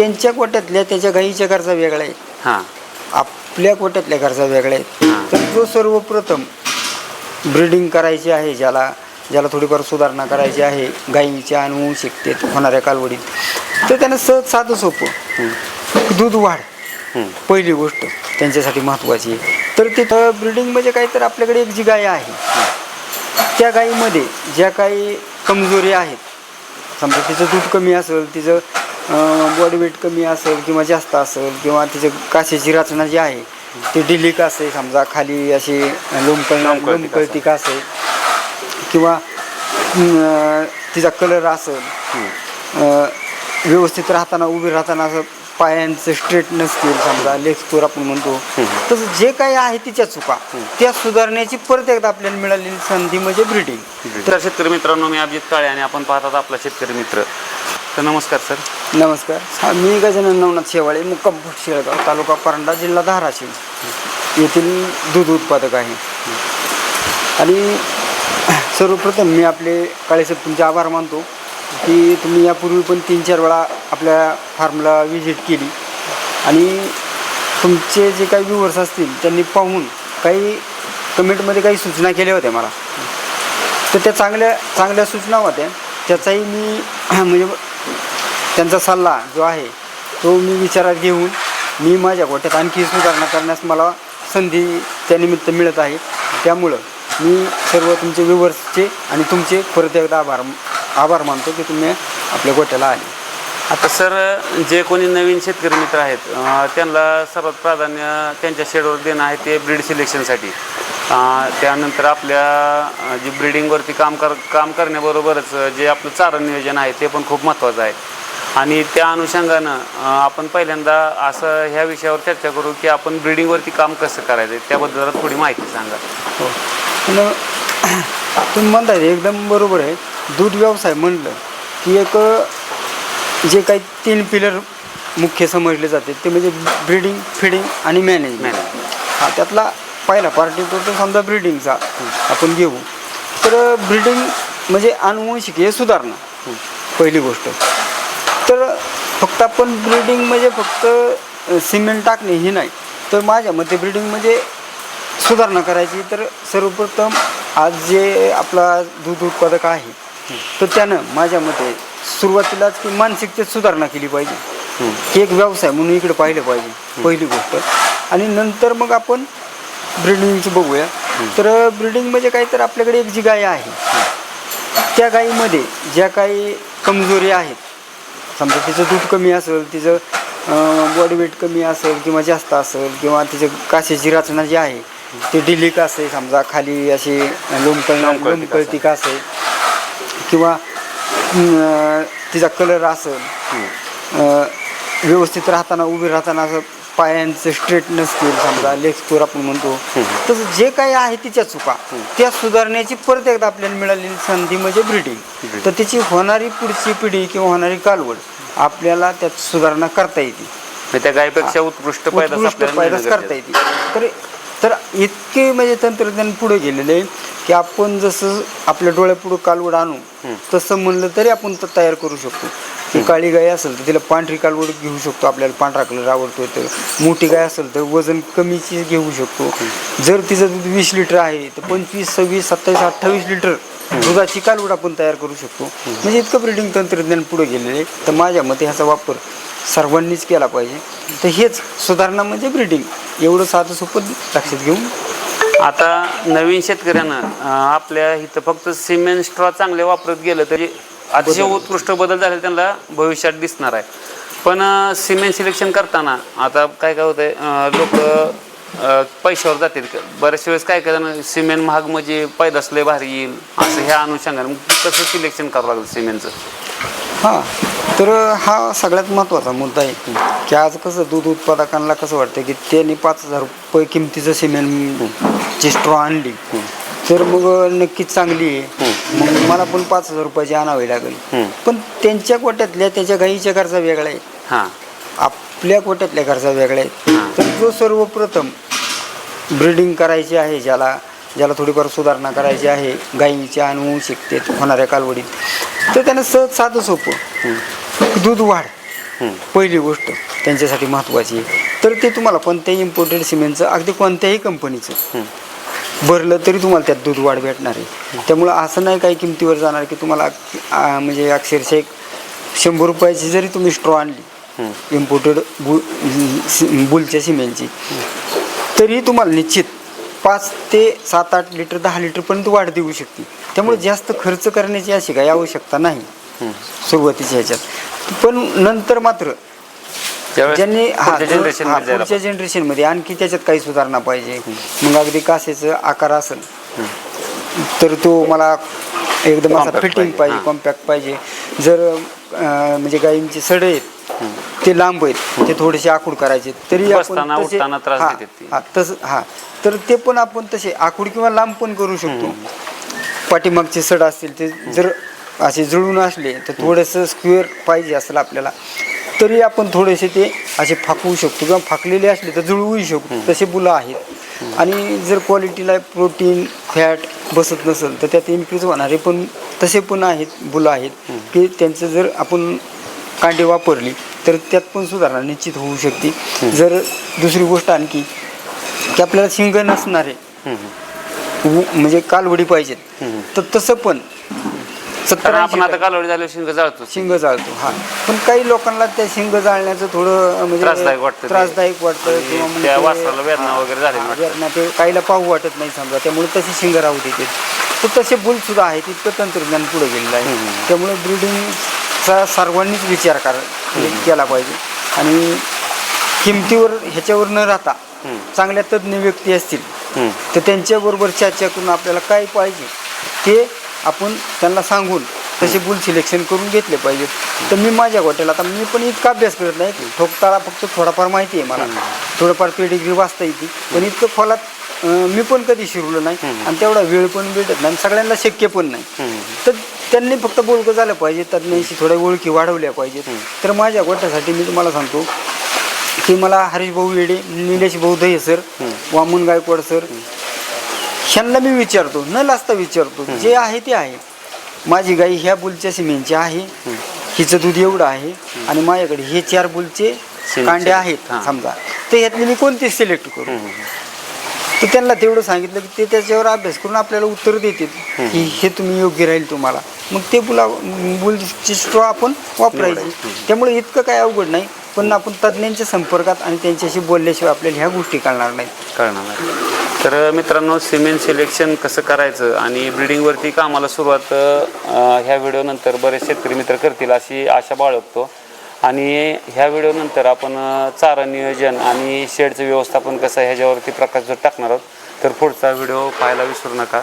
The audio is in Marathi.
त्यांच्या कोट्यातल्या त्याच्या गाईच्या खर्चा वेगळा आहे हां. आपल्या कोट्यातल्या खर्चा वेगळा आहे हां. तर जो सर्वप्रथम ब्रीडिंग करायची आहे ज्याला ज्याला थोडीफार सुधारणा करायची आहे गाईच्या अनुवंशिकतेत होणाऱ्या कालवडीत तर त्यानं सहज साधं सोपं. दूध वाढ. पहिली गोष्ट त्यांच्यासाठी महत्त्वाची तर तिथं ब्रीडिंग म्हणजे काय? तर आपल्याकडे एक जी गाय आहे त्या गायीमध्ये ज्या काही कमजोरी आहेत समजा तिचं दूध कमी असेल तिचं बॉडी वेट कमी असेल किंवा जास्त असेल किंवा तिचं कासेची रचना जी आहे ती डिलिक असेल समजा खाली अशी लोंबकळ लोंबकळती का असेल. किंवा तिचा कलर असेल व्यवस्थित राहताना उभी राहताना असं पायांचं स्ट्रेट नसतील समजा लेग स्कोर आपण म्हणतो. तसं जे काही आहे तिच्या चुका त्या सुधारण्याची परत एकदा आपल्याला मिळालेली संधी म्हणजे ब्रिडिंग तर शेतकरी मित्रांनो मी अभिजित काळे आणि आपण पाहतात आपला शेतकरी मित्र. तर नमस्कार सर. नमस्कार. हा, मी गजानन नवनाथ शेवाळे मुक्काम शेळगाव तालुका परंडा जिल्हा धाराशिव. येथील दूध उत्पादक आहे. आणि सर्वप्रथम मी आपले काळेसाहेब तुमचे आभार मानतो की तुम्ही यापूर्वी पण तीन चार वेळा आपल्या फार्मला व्हिजिट केली. आणि तुमचे जे काही व्ह्युअर्स असतील त्यांनी पाहून काही कमेंटमध्ये काही सूचना केल्या होत्या मला. तर त्या चांगल्या चांगल्या सूचना होत्या. त्याचाही मी म्हणजे त्यांचा सल्ला जो आहे तो मी विचारात घेऊन मी माझ्या गोट्यात आणखी सुधारणा करण्यास मला संधी त्यानिमित्त मिळत आहे. त्यामुळं मी सर्व तुमचे व्ह्युअर्सचे आणि तुमचे परत एकदा आभार आभार मानतो की तुम्ही आपल्या गोट्याला आले. आता सर जे कोणी नवीन शेतकरी मित्र आहेत त्यांना सर्वात प्राधान्य त्यांच्या शेडवर देणं आहे ते ब्रीड सिलेक्शनसाठी. त्यानंतर आपल्या जी ब्रीडिंगवरती काम कर काम करण्याबरोबरच जे आपलं चारण नियोजन आहे ते पण खूप महत्त्वाचं आहे. आणि त्या अनुषंगानं आपण पहिल्यांदा असं ह्या विषयावर चर्चा करू की आपण ब्रीडिंगवरती काम कसं करायचं आहे त्याबद्दल थोडी माहिती सांगा. हो. तुम्ही म्हणताय एकदम बरोबर आहे. दूध व्यवसाय म्हणलं की एक जे काही तीन पिलर मुख्य समजले जाते ते म्हणजे ब्रीडिंग फिडिंग आणि मॅनेजमेंट. हा त्यातला पहिला पार्ट तो समजा ब्रीडिंगचा आपण घेऊ. तर ब्रीडिंग म्हणजे आनुवंशिक हे सुधारणा. पहिली गोष्ट. तर फक्त आपण ब्रीडिंग म्हणजे फक्त सिमेंट टाकणे हे नाही. तर माझ्या मते ब्रीडिंग म्हणजे सुधारणा करायची. तर सर्वप्रथम आज जे आपला दूध उत्पादक आहे तर त्यानं माझ्या मते सुरुवातीलाच की मानसिकतेत सुधारणा केली पाहिजे. एक व्यवसाय म्हणून इकडे पाहिलं पाहिजे. पहिली गोष्ट. आणि नंतर मग आपण ब्रिडिंगचं बघूया. तर ब्रिडिंग म्हणजे काय? तर आपल्याकडे एक जी गाय आहे. त्या गायीमध्ये ज्या काही कमजोरी आहेत समजा तिचं दूध कमी असेल तिचं बॉडी वेट कमी असेल किंवा जास्त असेल किंवा तिचं कासेची रचना जी आहे ती डिलिक असेल समजा खाली अशी लोंबकळ लोंबकळती लोंबकळती का असेल. किंवा तिचा कलर असेल व्यवस्थित राहताना उभी राहताना असं पायांचं स्ट्रेट नसतील समजा लेग स्कोर आपण म्हणतो. तसं जे काही आहे तिच्या चुका त्या सुधारण्याची परत एकदा आपल्याला मिळालेली संधी म्हणजे ब्रिडिंग तर तिची होणारी पुढची पिढी किंवा होणारी कालवड आपल्याला त्यात सुधारणा करता येते. म्हणजे त्या गायीपेक्षा उत्कृष्ट मिळणं करता येते. तर तर इतके म्हणजे तंत्रज्ञान पुढे गेलेलं आहे की आपण जसं आपल्या डोळ्यापुढं कालवड आणू तसं म्हणलं तरी आपण तयार करू शकतो. ती काळी गाय असेल तर तिला पांढरी कालवड घेऊ शकतो आपल्याला पांढरा कलर आवडतो तर. मोठी गाय असेल तर वजन कमीची घेऊ शकतो. जर तिचं दूध वीस लिटर आहे तर पंचवीस सव्वीस सत्तावीस अठ्ठावीस लिटर दुधाची कालवड आपण तयार करू शकतो. म्हणजे इतकं ब्रिडिंग तंत्रज्ञान पुढे गेलेले तर माझ्या मते ह्याचा वापर सर्वांनीच केला पाहिजे. तर हेच सुधारणा म्हणजे ब्रिडिंग एवढं साधं सोपं लक्षात घेऊन. आता नवीन शेतकऱ्यांना आपल्या इथं फक्त सिमेंट स्ट्रॉ चांगले वापरत गेलं तरी अतिशय उत्कृष्ट बदल झाले त्यांना भविष्यात दिसणार आहे. पण सिमेंट सिलेक्शन करताना आता काय काय होतंय लोक पैशावर जातील. बऱ्याच वेळेस काय काय सिमेंट महाग म्हणजे पैदास लय भारी येईल असं ह्या अनुषंगाने. मग कसं सिलेक्शन करावं लागेल सिमेंटचं हां तर हा सगळ्यात महत्त्वाचा मुद्दा आहे की आज कसं दूध उत्पादकांना कसं वाटतं की त्यांनी पाच हजार रुपये किमतीचं सिमेंट ची स्ट्रॉ आणली. तर मग नक्कीच चांगली आहे. मग मला पण पाच हजार रुपयाची आणावी लागेल. पण त्यांच्या कोट्यातल्या त्याच्या गाईच्या खर्चा वेगळा आहे. हां. आपल्या कोट्यातल्या खर्चा वेगळा आहे तर जो सर्वप्रथम ब्रीडिंग करायची आहे ज्याला ज्याला थोडीफार सुधारणा करायची आहे गाईच्या अनुवंशिकतेत होणाऱ्या कालवडीत तर त्यानं सहज साधं सोपं. दूध वाढ. पहिली गोष्ट त्यांच्यासाठी महत्त्वाची आहे. तर ते तुम्हाला कोणत्याही इम्पोर्टेड सिमेंटचं अगदी कोणत्याही कंपनीचं भरलं तरी तुम्हाला त्यात दूध वाढ भेटणार आहे. त्यामुळं असं नाही काही किमतीवर जाणार की तुम्हाला म्हणजे अक्षरशः एक शंभर रुपयाची जरी तुम्ही स्ट्रॉ आणली इम्पोर्टेड बु बुलच्या सिमेंटची तरी तुम्हाला निश्चित पाच ते सात आठ लिटर दहा लिटरपर्यंत वाढ देऊ शकते. त्यामुळे जास्त खर्च करण्याची अशी काही आवश्यकता नाही. सुरुवातीच्या ह्याच्यात. पण नंतर मात्र ज्यांनी हा पुढच्या हा, मध्ये जायला पुढच्या जनरेशनमध्ये आणखी त्याच्यात काही सुधारणा पाहिजे. मग अगदी कासेचं आकार असेल तर तो मला एकदम असा Compact फिटिंग पाहिजे, पाहिजे हां. कॉम्पॅक्ट पाहिजे. जर अं, म्हणजे गायींचे सडे आहेत ते लांब आहेत ते थोडेसे आखूड करायचे तरी बसताना, आपण तसे- उठताना त्रास हां, देतात ते. हां, तसं हां. तर ते पण आपण तसे आखूड किंवा लांब पण करू शकतो. पाठीमागचे सड असतील ते जर असे जुळून असले तर थोडंसं स्क्वेअर पाहिजे असेल आपल्याला. तरी आपण थोडेसे ते असे फाकवू शकतो किंवा फाकलेले असले तर जुळवूही शकतो. तसे बुलं आहेत. आणि जर क्वालिटीला प्रोटीन फॅट बसत नसेल तर त्यात इन्क्रीज होणारे पण तसे पण आहेत बुलं आहेत की त्यांचं जर आपण कांडे वापरली तर त्यात पण सुधारणा निश्चित होऊ शकते. जर दुसरी गोष्ट आणखी की आपल्याला शिंग नसणारे म्हणजे कालवडी पाहिजेत. तर तसं पण सत्तर आपण आता कालवडी झाल्यावर शिंग जाळतो. शिंग जाळतो हा. पण काही लोकांना त्या शिंग जाळण्याचं थोडं म्हणजे त्रासदायक वाटतं. त्रासदायक वाटतं किंवा ते- वासराला वेदना वगैरे वाटतात. वेदना ते काहीला पाहू वाटत नाही समजा. त्यामुळे तशी शिंग राहू देते. तर तसे बुल सुद्धा आहेत इतकं तंत्रज्ञान पुढे गेलेलं आहे. त्यामुळे ब्रिडिंगचा सर्वांनीच विचार कर केला पाहिजे. आणि किमतीवर ह्याच्यावर न राहता चांगल्या तज्ज्ञ व्यक्ती असतील तर त्यांच्याबरोबर चर्चा करून आपल्याला काय पाहिजे ते आपण त्यांना सांगून तसे बुल सिलेक्शन करून घेतले पाहिजेत तर मी माझ्या गोट्याला आता मी पण इतका अभ्यास करत नाही. ठोकताळा फक्त थोडाफार माहिती आहे मला. थोडंफार पेडिग्री वाचता येते. पण इतकं खोलात मी पण कधी शिरलो नाही. आणि तेवढा वेळ पण भेटत नाही. आणि सगळ्यांना शक्य पण नाही. तर त्यांनी फक्त बोलकं झालं पाहिजे. तज्ज्ञांशी थोड्या ओळखी वाढवल्या पाहिजेत. तर माझ्या गोट्यासाठी मी तुम्हाला सांगतो की मला हरीश भाऊ येडे निलेश भाऊ दहे सर वामन गायकवाड सर ह्यांना मी विचारतो न लाजता विचारतो जे आहे ते आहे. माझी गाई ह्या बुलच्या सिमेंटची आहे हिचं दूध एवढं आहे आणि माझ्याकडे हे चार बुलचे. कांडे आहेत. समजा. तर ह्यातले मी कोणते सिलेक्ट करू? तर त्यांना तेवढं सांगितलं की ते त्याच्यावर अभ्यास करून आपल्याला उत्तर देतील की हे तुम्ही योग्य राहील तुम्हाला. मग ते बुला बुलची स्ट्रॉ आपण वापरायची त्यामुळे इतकं काय अवघड नाही पण आपण तज्ज्ञांच्या संपर्कात आणि त्यांच्याशी बोलल्याशिवाय आपल्याला ह्या गोष्टी कळणार नाहीत. कळणार नाही. तर मित्रांनो सिमेंट सिलेक्शन कसं करायचं आणि ब्रिडिंगवरती कामाला सुरुवात ह्या व्हिडिओनंतर बरेच शेतकरी मित्र करतील अशी आशा बाळगतो. आणि ह्या व्हिडिओनंतर आपण चारा नियोजन आणि शेडचं व्यवस्थापन कसं आहे ह्याच्यावरती प्रकाश जर टाकणार आहोत तर पुढचा व्हिडिओ पाहायला विसरू नका.